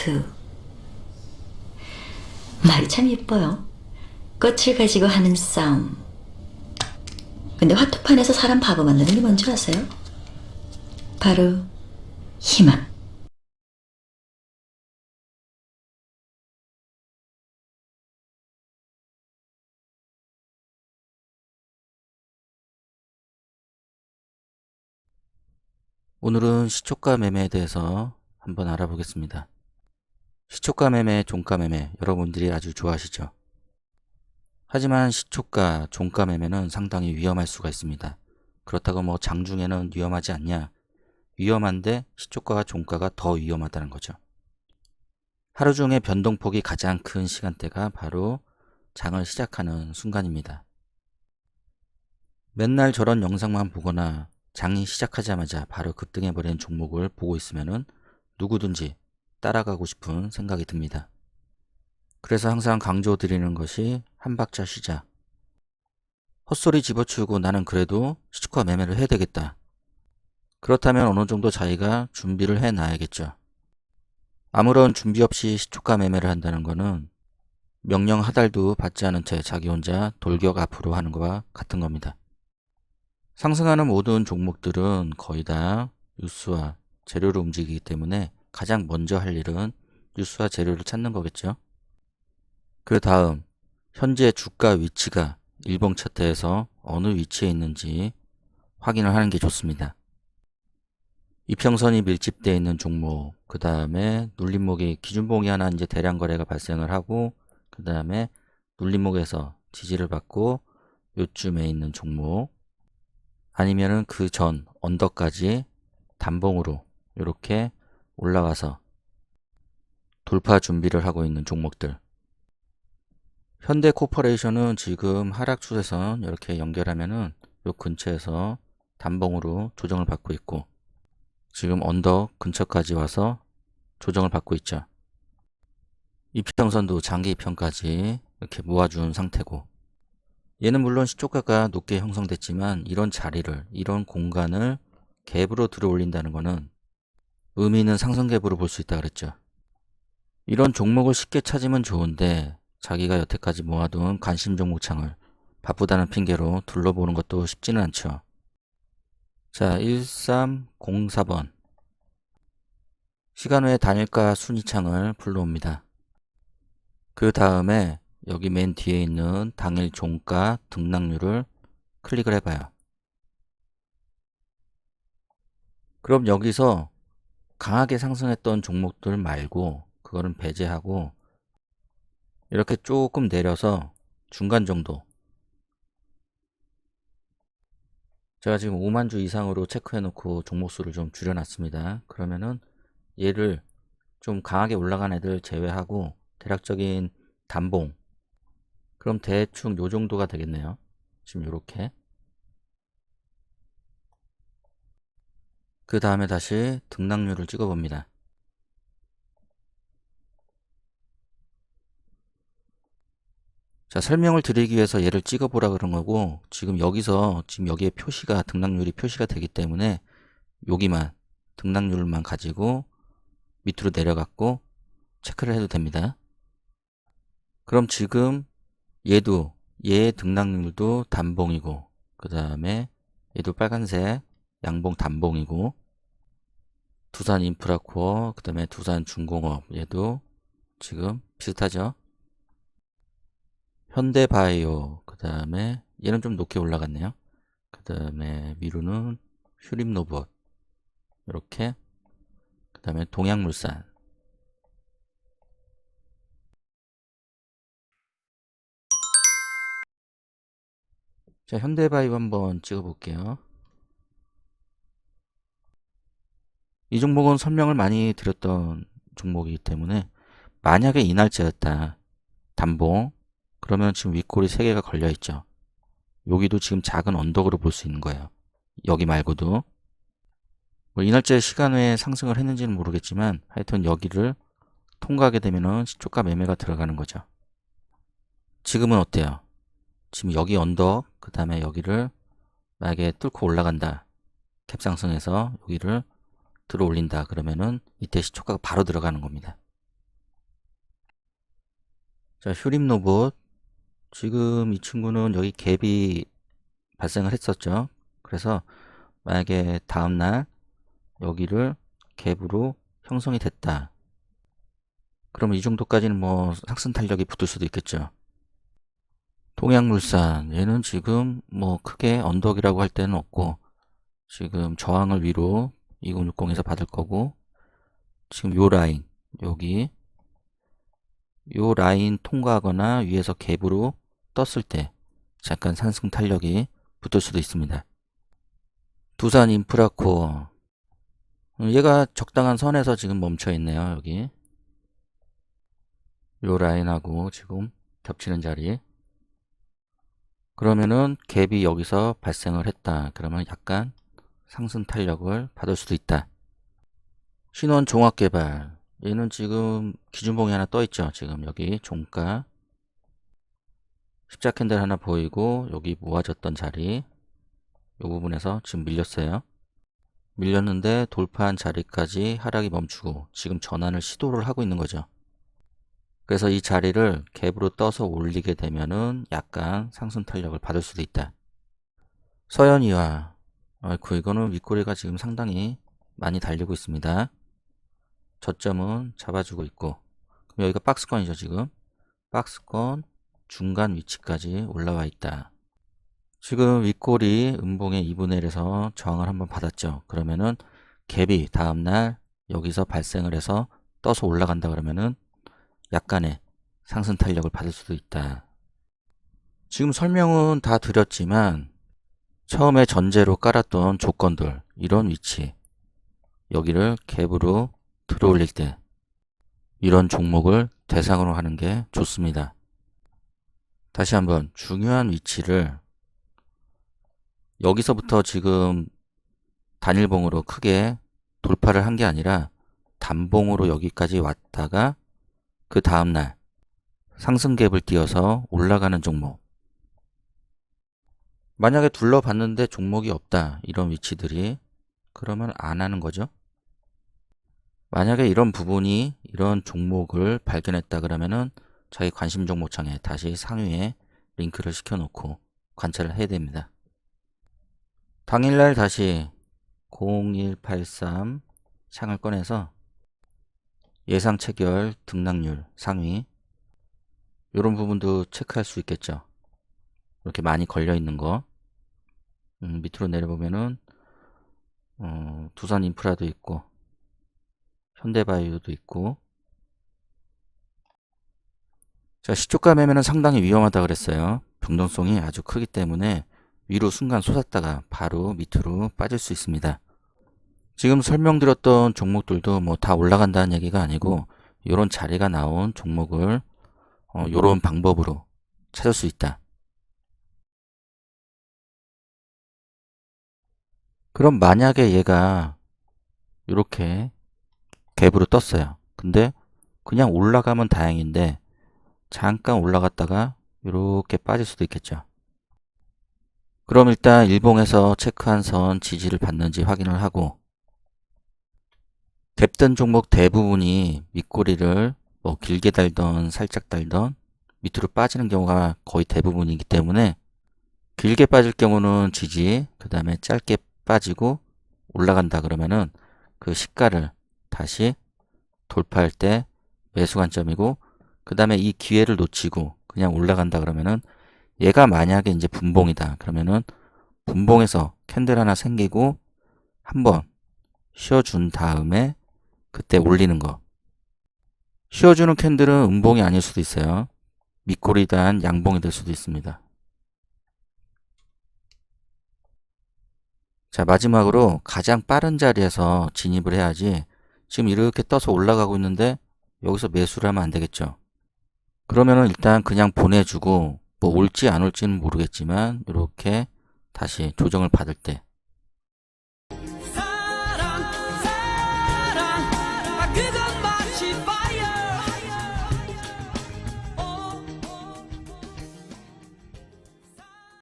하트. 말이 참 예뻐요. 꽃을 가지고 하는 싸움. 근데 화투판에서 사람 바보 만드는 게 뭔지 아세요? 바로 희망. 오늘은 시초가 매매에 대해서 한번 알아보겠습니다. 시초가 매매, 종가 매매 여러분들이 아주 좋아하시죠? 하지만 시초가, 종가 매매는 상당히 위험할 수가 있습니다. 그렇다고 뭐 장중에는 위험하지 않냐? 위험한데 시초가와 종가가 더 위험하다는 거죠. 하루 중에 변동폭이 가장 큰 시간대가 바로 장을 시작하는 순간입니다. 맨날 저런 영상만 보거나 장이 시작하자마자 바로 급등해버리는 종목을 보고 있으면은 누구든지 따라가고 싶은 생각이 듭니다. 그래서 항상 강조드리는 것이 한 박자 쉬자. 헛소리 집어치우고 나는 그래도 시초가 매매를 해야 되겠다. 그렇다면 어느 정도 자기가 준비를 해 놔야겠죠. 아무런 준비 없이 시초가 매매를 한다는 것은 명령 하달도 받지 않은 채 자기 혼자 돌격 앞으로 하는 것과 같은 겁니다. 상승하는 모든 종목들은 거의 다 뉴스와 재료를 움직이기 때문에 가장 먼저 할 일은 뉴스와 재료를 찾는 거겠죠. 그 다음 현재 주가 위치가 일봉 차트에서 어느 위치에 있는지 확인을 하는 게 좋습니다. 이평선이 밀집되어 있는 종목, 그 다음에 눌림목이 기준봉이 하나 이제 대량 거래가 발생을 하고, 그 다음에 눌림목에서 지지를 받고 요쯤에 있는 종목, 아니면은 그 전 언덕까지 단봉으로 이렇게 올라가서 돌파 준비를 하고 있는 종목들. 현대 코퍼레이션은 지금 하락 추세선 이렇게 연결하면은 요 근처에서 단봉으로 조정을 받고 있고 지금 언덕 근처까지 와서 조정을 받고 있죠. 이평선도 장기 이평까지 이렇게 모아준 상태고 얘는 물론 시초가가 높게 형성됐지만 이런 자리를 이런 공간을 갭으로 들어 올린다는 것은 의미 있는 상승 갭으로 볼 수 있다 그랬죠. 이런 종목을 쉽게 찾으면 좋은데 자기가 여태까지 모아둔 관심 종목 창을 바쁘다는 핑계로 둘러보는 것도 쉽지는 않죠. 자, 1304번. 시간 외 단일가 순위 창을 불러옵니다. 그 다음에 여기 맨 뒤에 있는 당일 종가 등락률을 클릭을 해봐요. 그럼 여기서 강하게 상승했던 종목들 말고 그거는 배제하고 이렇게 조금 내려서 중간 정도 제가 지금 5만 주 이상으로 체크해 놓고 종목 수를 좀 줄여 놨습니다. 그러면은 얘를 좀 강하게 올라간 애들 제외하고 대략적인 단봉 그럼 대충 요 정도가 되겠네요. 지금 요렇게 그 다음에 다시 등락률을 찍어 봅니다. 자, 설명을 드리기 위해서 얘를 찍어 보라 그런 거고, 지금 여기서, 지금 여기에 표시가, 등락률이 표시가 되기 때문에, 여기만, 등락률만 가지고 밑으로 내려갔고, 체크를 해도 됩니다. 그럼 지금 얘도, 얘의 등락률도 단봉이고, 그 다음에 얘도 빨간색, 양봉 단봉이고, 두산 인프라코어, 그 다음에 두산 중공업, 얘도 지금 비슷하죠? 현대바이오, 그 다음에 얘는 좀 높게 올라갔네요. 그 다음에 미루는 휴림로봇, 이렇게 그 다음에 동양물산, 자 현대바이오 한번 찍어 볼게요. 이 종목은 설명을 많이 드렸던 종목이기 때문에 만약에 이 날짜였다. 단봉 그러면 지금 윗골이 3개가 걸려있죠. 여기도 지금 작은 언덕으로 볼 수 있는 거예요. 여기 말고도. 뭐 이날짜에 시간 외에 상승을 했는지는 모르겠지만 하여튼 여기를 통과하게 되면은 시초가 매매가 들어가는 거죠. 지금은 어때요? 지금 여기 언덕, 그 다음에 여기를 만약에 뚫고 올라간다. 캡상승해서 여기를 들어 올린다. 그러면은 이때 시초가가 바로 들어가는 겁니다. 자, 휴림 로봇. 지금 이 친구는 여기 갭이 발생을 했었죠. 그래서 만약에 다음날 여기를 갭으로 형성이 됐다. 그러면 이 정도까지는 뭐 상승 탄력이 붙을 수도 있겠죠. 동양물산 얘는 지금 뭐 크게 언덕이라고 할 때는 없고 지금 저항을 위로 2060에서 받을 거고 지금 요 라인 여기 요 라인 통과하거나 위에서 갭으로 떴을 때 잠깐 상승 탄력이 붙을 수도 있습니다. 두산 인프라코어 얘가 적당한 선에서 지금 멈춰 있네요. 여기 요 라인하고 지금 겹치는 자리 그러면은 갭이 여기서 발생을 했다. 그러면 약간 상승 탄력을 받을 수도 있다. 신원 종합개발 얘는 지금 기준봉이 하나 떠 있죠. 지금 여기 종가 십자 캔들 하나 보이고 여기 모아졌던 자리 이 부분에서 지금 밀렸어요. 밀렸는데 돌파한 자리까지 하락이 멈추고 지금 전환을 시도를 하고 있는 거죠. 그래서 이 자리를 갭으로 떠서 올리게 되면은 약간 상승 탄력을 받을 수도 있다. 서현이와 아이쿠 이거는 윗꼬리가 지금 상당히 많이 달리고 있습니다. 저점은 잡아주고 있고 그럼 여기가 박스권이죠 지금 박스권 중간 위치까지 올라와 있다. 지금 윗꼬리 음봉의 2분의 1에서 저항을 한번 받았죠. 그러면은 갭이 다음날 여기서 발생을 해서 떠서 올라간다 그러면은 약간의 상승 탄력을 받을 수도 있다. 지금 설명은 다 드렸지만 처음에 전제로 깔았던 조건들 이런 위치 여기를 갭으로 들어올릴 때 이런 종목을 대상으로 하는 게 좋습니다. 다시 한번 중요한 위치를 여기서부터 지금 단일봉으로 크게 돌파를 한 게 아니라 단봉으로 여기까지 왔다가 그 다음날 상승 갭을 띄어서 올라가는 종목. 만약에 둘러봤는데 종목이 없다. 이런 위치들이. 그러면 안 하는 거죠. 만약에 이런 부분이 이런 종목을 발견했다 그러면은 자기 관심 종목창에 다시 상위에 링크를 시켜놓고 관찰을 해야 됩니다. 당일날 다시 0183 창을 꺼내서 예상 체결 등락률 상위 이런 부분도 체크할 수 있겠죠. 이렇게 많이 걸려 있는 거 음, 밑으로 내려보면은 어, 두산 인프라도 있고 현대바이오도 있고 자 시초가 매매는 상당히 위험하다 그랬어요. 변동성이 아주 크기 때문에 위로 순간 솟았다가 바로 밑으로 빠질 수 있습니다. 지금 설명드렸던 종목들도 뭐 다 올라간다는 얘기가 아니고 이런 자리가 나온 종목을 어, 이런 방법으로 찾을 수 있다. 그럼 만약에 얘가 이렇게 갭으로 떴어요. 근데 그냥 올라가면 다행인데 잠깐 올라갔다가 이렇게 빠질 수도 있겠죠. 그럼 일단 일봉에서 체크한 선 지지를 받는지 확인을 하고 갭된 종목 대부분이 윗꼬리를 뭐 길게 달던 살짝 달던 밑으로 빠지는 경우가 거의 대부분이기 때문에 길게 빠질 경우는 지지 그 다음에 짧게 빠지고 올라간다 그러면은 그 시가를 다시 돌파할 때 매수 관점이고 그 다음에 이 기회를 놓치고 그냥 올라간다 그러면은 얘가 만약에 이제 분봉이다 그러면은 분봉에서 캔들 하나 생기고 한번 쉬어준 다음에 그때 올리는 거. 쉬어주는 캔들은 음봉이 아닐 수도 있어요. 밑꼬리단 양봉이 될 수도 있습니다 자 마지막으로 가장 빠른 자리에서 진입을 해야지 지금 이렇게 떠서 올라가고 있는데 여기서 매수를 하면 안 되겠죠. 그러면은 일단 그냥 보내주고 뭐 올지 안 올지는 모르겠지만 이렇게 다시 조정을 받을 때